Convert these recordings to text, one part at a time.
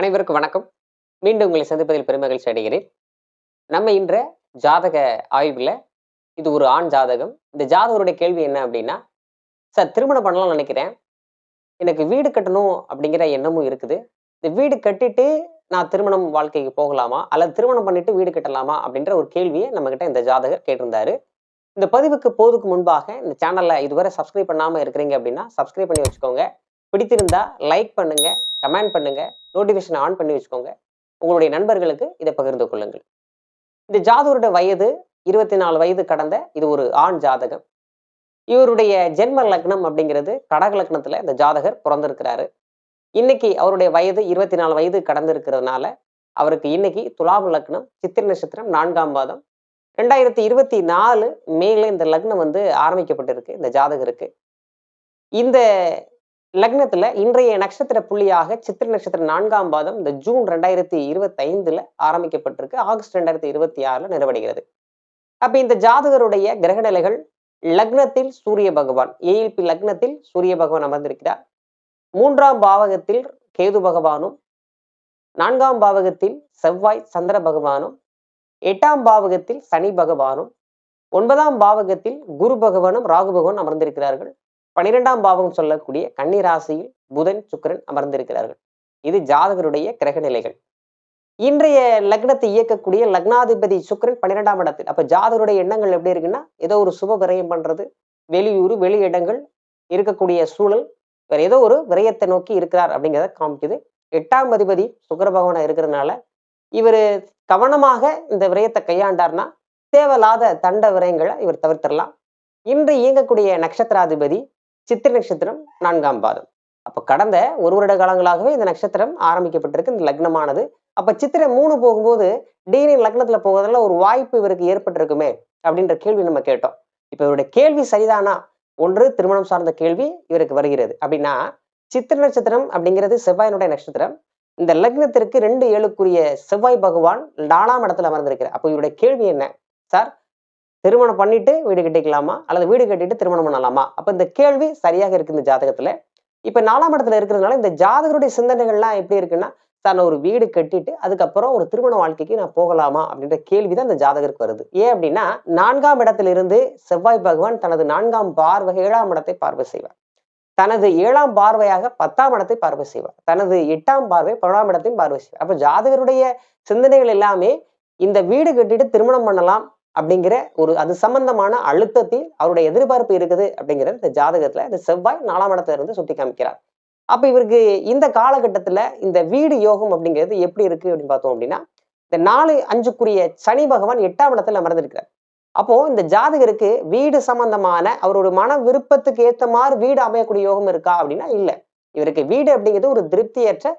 அனைவருக்கும் வணக்கம். மீண்டும் உங்களை சந்திப்பதில் பெருமகிழ்ச்சி அடைகிறேன். நம்ம இன்ற ஜாதக ஆய்வில் இது ஒரு ஆண் ஜாதகம். இந்த ஜாதகருடைய கேள்வி என்ன அப்படின்னா சார் திருமணம் பண்ணலாம்னு நினைக்கிறேன். எனக்கு வீடு கட்டணும் அப்படிங்கிற எண்ணமும் இருக்குது. இந்த வீடு கட்டிட்டு நான் திருமணம் வாழ்க்கைக்கு போகலாமா? அல்லது திருமணம் பண்ணிட்டு வீடு கட்டலாமா? அப்படின்ற ஒரு கேள்வியை நம்மகிட்ட இந்த ஜாதகர் கேட்டிருந்தாரு. இந்த பதிவுக்கு போதுக்கு முன்பாக இந்த சேனலை இதுவரை சப்ஸ்கிரைப் பண்ணாமல் இருக்கிறீங்க அப்படின்னா சப்ஸ்கிரைப் பண்ணி வச்சுக்கோங்க. பிடித்திருந்தா லைக் பண்ணுங்க கமெண்ட் பண்ணுங்க. நோட்டிஃபிகேஷன் ஆன் பண்ணி வச்சுக்கோங்க. உங்களுடைய நண்பர்களுக்கு இதை பகிர்ந்து கொள்ளுங்கள். இந்த ஜாதகரோட வயது இருபத்தி நாலு வயது கடந்த இது ஒரு ஆண் ஜாதகம். இவருடைய ஜென்ம லக்னம் அப்படிங்கிறது கடக லக்னத்துல இந்த ஜாதகர் பிறந்திருக்கிறாரு. இன்னைக்கு அவருடைய வயது இருபத்தி நாலு வயது கடந்திருக்கிறதுனால அவருக்கு இன்னைக்கு துலாம் லக்னம் சித்திர நட்சத்திரம் நான்காம் பாதம். ரெண்டாயிரத்தி இருபத்தி நாலு மேல இந்த லக்னம் வந்து ஆரம்பிக்கப்பட்டிருக்கு இந்த ஜாதகருக்கு. இந்த லக்னத்துல இன்றைய நட்சத்திர புள்ளியாக சித்திர நட்சத்திரம் நான்காம் பாதம் இந்த ஜூன் ரெண்டாயிரத்தி இருபத்தி ஐந்துல ஆரம்பிக்கப்பட்டிருக்கு. ஆகஸ்ட் ரெண்டாயிரத்தி இருபத்தி ஆறுல நிறைவடைகிறது. அப்ப இந்த ஜாதகருடைய கிரகநிலைகள் லக்னத்தில் சூரிய பகவான் ஏஎல்பி லக்னத்தில் சூரிய பகவான் அமர்ந்திருக்கிறார். மூன்றாம் பாவகத்தில் கேது பகவானும் நான்காம் பாவகத்தில் செவ்வாய் சந்திர பகவானும் எட்டாம் பாவகத்தில் சனி பகவானும் ஒன்பதாம் பாவகத்தில் குரு பகவானும் ராகு பகவான் அமர்ந்திருக்கிறார்கள். பனிரெண்டாம் பாவம் சொல்லக்கூடிய கன்னிராசியில் புதன் சுக்கிரன் அமர்ந்திருக்கிறார்கள். இது ஜாதகருடைய கிரக நிலைகள். இன்றைய லக்னத்தை இயக்கக்கூடிய லக்னாதிபதி சுக்கிரன் பன்னிரெண்டாம் இடத்தில். அப்ப ஜாதகருடைய எண்ணங்கள் எப்படி இருக்குன்னா ஏதோ ஒரு சுப விரயம் பண்றது வெளியூர் வெளி இடங்கள் இருக்கக்கூடிய சூழல் வேற ஏதோ ஒரு விரயத்தை நோக்கி இருக்கிறார் அப்படிங்கிறத காமிக்குது. எட்டாம் அதிபதி சுக்கர பகவானா இருக்கிறதுனால இவர் கவனமாக இந்த விரயத்தை கையாண்டார்னா தேவையில்லாத தண்ட விரயங்களை இவர் தவிர்த்திடலாம். இன்று இயங்கக்கூடிய நட்சத்திராதிபதி சித்திர நட்சத்திரம் நான்காம் பாதம். அப்போ கடந்த ஒரு வருட காலங்களாகவே இந்த நட்சத்திரம் ஆரம்பிக்கப்பட்டிருக்கு. இந்த லக்னமானது. அப்போ சித்திரை மூணு போகும்போது டீனி லக்னத்தில் போகிறதுல ஒரு வாய்ப்பு இவருக்கு ஏற்பட்டிருக்குமே அப்படின்ற கேள்வி நம்ம கேட்டோம். இப்போ இவருடைய கேள்வி சரிதானா? ஒன்று திருமணம் சார்ந்த கேள்வி இவருக்கு வருகிறது. அப்படின்னா சித்திர நட்சத்திரம் அப்படிங்கிறது செவ்வாயினுடைய நட்சத்திரம். இந்த லக்னத்திற்கு ரெண்டு ஏழுக்குரிய செவ்வாய் பகவான் நாலாம் இடத்துல அமர்ந்திருக்கிறார். அப்போ இவருடைய கேள்வி என்ன? சார் திருமணம் பண்ணிட்டு வீடு கட்டிக்கலாமா? அல்லது வீடு கட்டிட்டு திருமணம் பண்ணலாமா? அப்ப இந்த கேள்வி சரியாக இருக்கு இந்த ஜாதகத்துல. இப்ப நாலாம் இடத்துல இருக்கிறதுனால இந்த ஜாதகருடைய சிந்தனைகள்லாம் எப்படி இருக்குன்னா தன்னை ஒரு வீடு கட்டிட்டு அதுக்கப்புறம் ஒரு திருமண வாழ்க்கைக்கு நான் போகலாமா? அப்படின்ற கேள்விதான் இந்த ஜாதகருக்கு வருது. ஏன் அப்படின்னா நான்காம் இடத்திலிருந்து செவ்வாய் பகவான் தனது நான்காம் பார்வை ஏழாம் இடத்தை பார்வை செய்வார். தனது ஏழாம் பார்வையாக பத்தாம் இடத்தை பார்வை செய்வார். தனது எட்டாம் பார்வை பன்னெண்டாம் இடத்தையும் பார்வை செய்வார். அப்ப ஜாதகருடைய சிந்தனைகள் எல்லாமே இந்த வீடு கட்டிட்டு திருமணம் பண்ணலாம் அப்படிங்கிற ஒரு அது சம்பந்தமான அழுத்தத்தில் அவருடைய எதிர்பார்ப்பு இருக்குது அப்படிங்கிறது இந்த ஜாதகத்துல இந்த செவ்வாய் நாலாம் இடத்துல இருந்து சுட்டி காமிக்கிறார். அப்ப இவருக்கு இந்த காலகட்டத்துல இந்த வீடு யோகம் அப்படிங்கிறது எப்படி இருக்கு அப்படின்னு பார்த்தோம் அப்படின்னா இந்த நாலு அஞ்சுக்குரிய சனி பகவான் எட்டாம் இடத்துல அமர்ந்திருக்கிறார். அப்போ இந்த ஜாதகருக்கு வீடு சம்பந்தமான அவரோட மன விருப்பத்துக்கு ஏத்த மாதிரி வீடு அமையக்கூடிய யோகம் இருக்கா அப்படின்னா இல்லை. இவருக்கு வீடு அப்படிங்கிறது ஒரு திருப்தியற்ற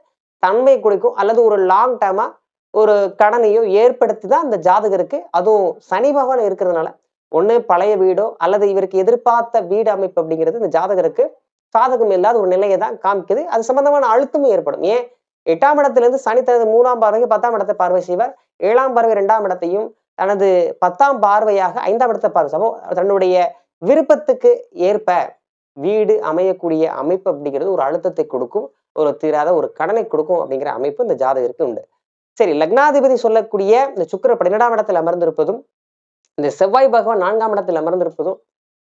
தன்மை கொடுக்கும் அல்லது ஒரு லாங் டேர்மா ஒரு கடனையோ ஏற்படுத்தி தான் அந்த ஜாதகருக்கு அதுவும் சனி பகவான் இருக்கிறதுனால ஒன்று பழைய வீடோ அல்லது இவருக்கு எதிர்பார்த்த வீடு அமைப்பு அப்படிங்கிறது இந்த ஜாதகருக்கு சாதகம் இல்லாத ஒரு நிலையை தான் காமிக்குது. அது சம்பந்தமான அழுத்தமும் ஏற்படும். ஏன்? எட்டாம் இடத்துலேருந்து சனி தனது மூணாம் பார்வைக்கு பத்தாம் இடத்தை பார்வை செய்வார். ஏழாம் பார்வை ரெண்டாம் இடத்தையும் தனது பத்தாம் பார்வையாக ஐந்தாம் இடத்தை பார்வை சமோ தன்னுடைய விருப்பத்துக்கு ஏற்ப வீடு அமையக்கூடிய அமைப்பு அப்படிங்கிறது ஒரு அழுத்தத்தை கொடுக்கும். ஒரு தீராத ஒரு கடனை கொடுக்கும் அப்படிங்கிற அமைப்பு இந்த ஜாதகருக்கு உண்டு. சரி லக்னாதிபதி சொல்லக்கூடிய இந்த சுக்கர பன்னிரெண்டாம் இடத்தில் அமர்ந்திருப்பதும் இந்த செவ்வாய் பகவான் நான்காம் இடத்தில் அமர்ந்திருப்பதும்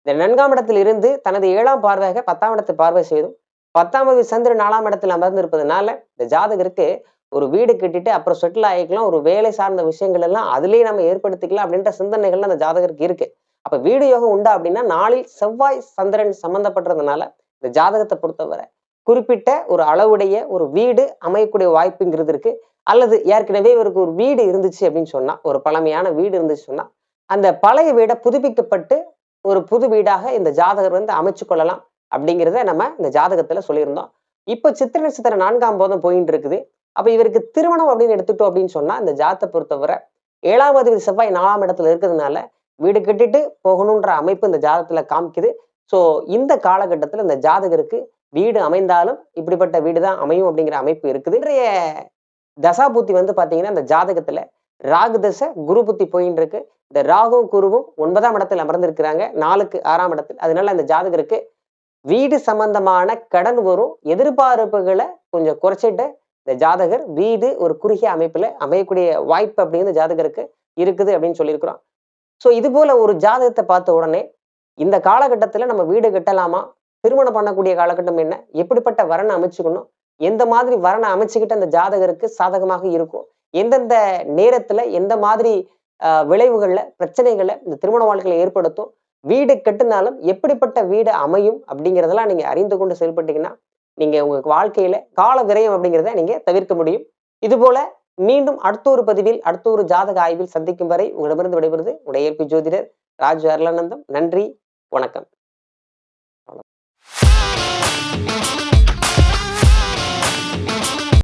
இந்த நான்காம் இடத்தில் இருந்து தனது ஏழாம் பார்வையாக பத்தாம் இடத்தை பார்வை செய்தும் பத்தாம் சந்திரன் நாலாம் இடத்தில் அமர்ந்திருப்பதுனால இந்த ஜாதகருக்கு ஒரு வீடு கட்டிட்டு அப்புறம் செட்டில் ஆகிக்கலாம் ஒரு வேலை சார்ந்த விஷயங்கள் எல்லாம் அதுலேயே நம்ம ஏற்படுத்திக்கலாம் அப்படின்ற சிந்தனைகள்லாம் அந்த ஜாதகருக்கு இருக்கு. அப்ப வீடு யோகம் உண்டா அப்படின்னா நாளில் செவ்வாய் சந்திரன் சம்பந்தப்பட்டதுனால இந்த ஜாதகத்தை பொறுத்தவரை குறிப்பிட்ட ஒரு அளவுடைய ஒரு வீடு அமையக்கூடிய வாய்ப்புங்கிறது இருக்கு. அல்லது ஏற்கனவே இவருக்கு ஒரு வீடு இருந்துச்சு அப்படின்னு சொன்னா ஒரு பழமையான வீடு இருந்துச்சு சொன்னா அந்த பழைய வீடை புதுப்பிக்கப்பட்டு ஒரு புது வீடாக இந்த ஜாதகர் வந்து அமைச்சு கொள்ளலாம் அப்படிங்கிறத நம்ம இந்த ஜாதகத்துல சொல்லியிருந்தோம். இப்போ சித்திர நட்சத்திர நான்காம் போதம் போயிட்டு இருக்குது. அப்ப இவருக்கு திருமணம் அப்படின்னு எடுத்துட்டோம் அப்படின்னு சொன்னா இந்த ஜாதத்தை பொறுத்தவரை ஏழாம் அதிபதி செவ்வாய் நாலாம் இடத்துல இருக்கிறதுனால வீடு கட்டிட்டு போகணுன்ற அமைப்பு இந்த ஜாதகத்துல காமிக்குது. ஸோ இந்த காலகட்டத்தில் இந்த ஜாதகருக்கு வீடு அமைந்தாலும் இப்படிப்பட்ட வீடு தான் அமையும் அப்படிங்கிற அமைப்பு இருக்குது. இன்றைய தசாபுத்தி வந்து பாத்தீங்கன்னா அந்த ஜாதகத்துல ராகு தசை குரு புத்தி போயின்னு இருக்கு. இந்த ராகும் குருவும் ஒன்பதாம் இடத்துல அமர்ந்திருக்கிறாங்க. நாலுக்கு ஆறாம் இடத்தில். அதனால அந்த ஜாதகருக்கு வீடு சம்பந்தமான கடன் வரும். எதிர்பார்ப்புகளை கொஞ்சம் குறைச்சிட்டு இந்த ஜாதகர் வீடு ஒரு குறுகிய அமைப்புல அமையக்கூடிய வாய்ப்பு அப்படிங்கிறது ஜாதகருக்கு இருக்குது அப்படின்னு சொல்லியிருக்கிறோம். ஸோ இது போல ஒரு ஜாதகத்தை பார்த்த உடனே இந்த காலகட்டத்துல நம்ம வீடு கட்டலாமா? திருமணம் பண்ணக்கூடிய காலகட்டம் என்ன? எப்படிப்பட்ட வரனை அமைச்சுக்கணும்? எந்த மாதிரி வரனை அமைச்சுக்கிட்டு அந்த ஜாதகருக்கு சாதகமாக இருக்கும்? எந்தெந்த நேரத்துல எந்த மாதிரி ஆஹ் விளைவுகள்ல பிரச்சனைகளை இந்த திருமண வாழ்க்கையில ஏற்படுத்தும்? வீடு கட்டினாலும் எப்படிப்பட்ட வீடு அமையும்? அப்படிங்கிறதெல்லாம் நீங்க அறிந்து கொண்டு செயல்பட்டீங்கன்னா நீங்க உங்க வாழ்க்கையில கால விரயம் அப்படிங்கிறத நீங்க தவிர்க்க முடியும். இது போல மீண்டும் அடுத்த ஒரு பதிவில் அடுத்த ஒரு ஜாதக ஆய்வில் சந்திக்கும் வரை உங்களிடமிருந்து விடைபெறுது உடைய இயற்பு ஜோதிடர் ராஜு அருளானந்தம். நன்றி வணக்கம்.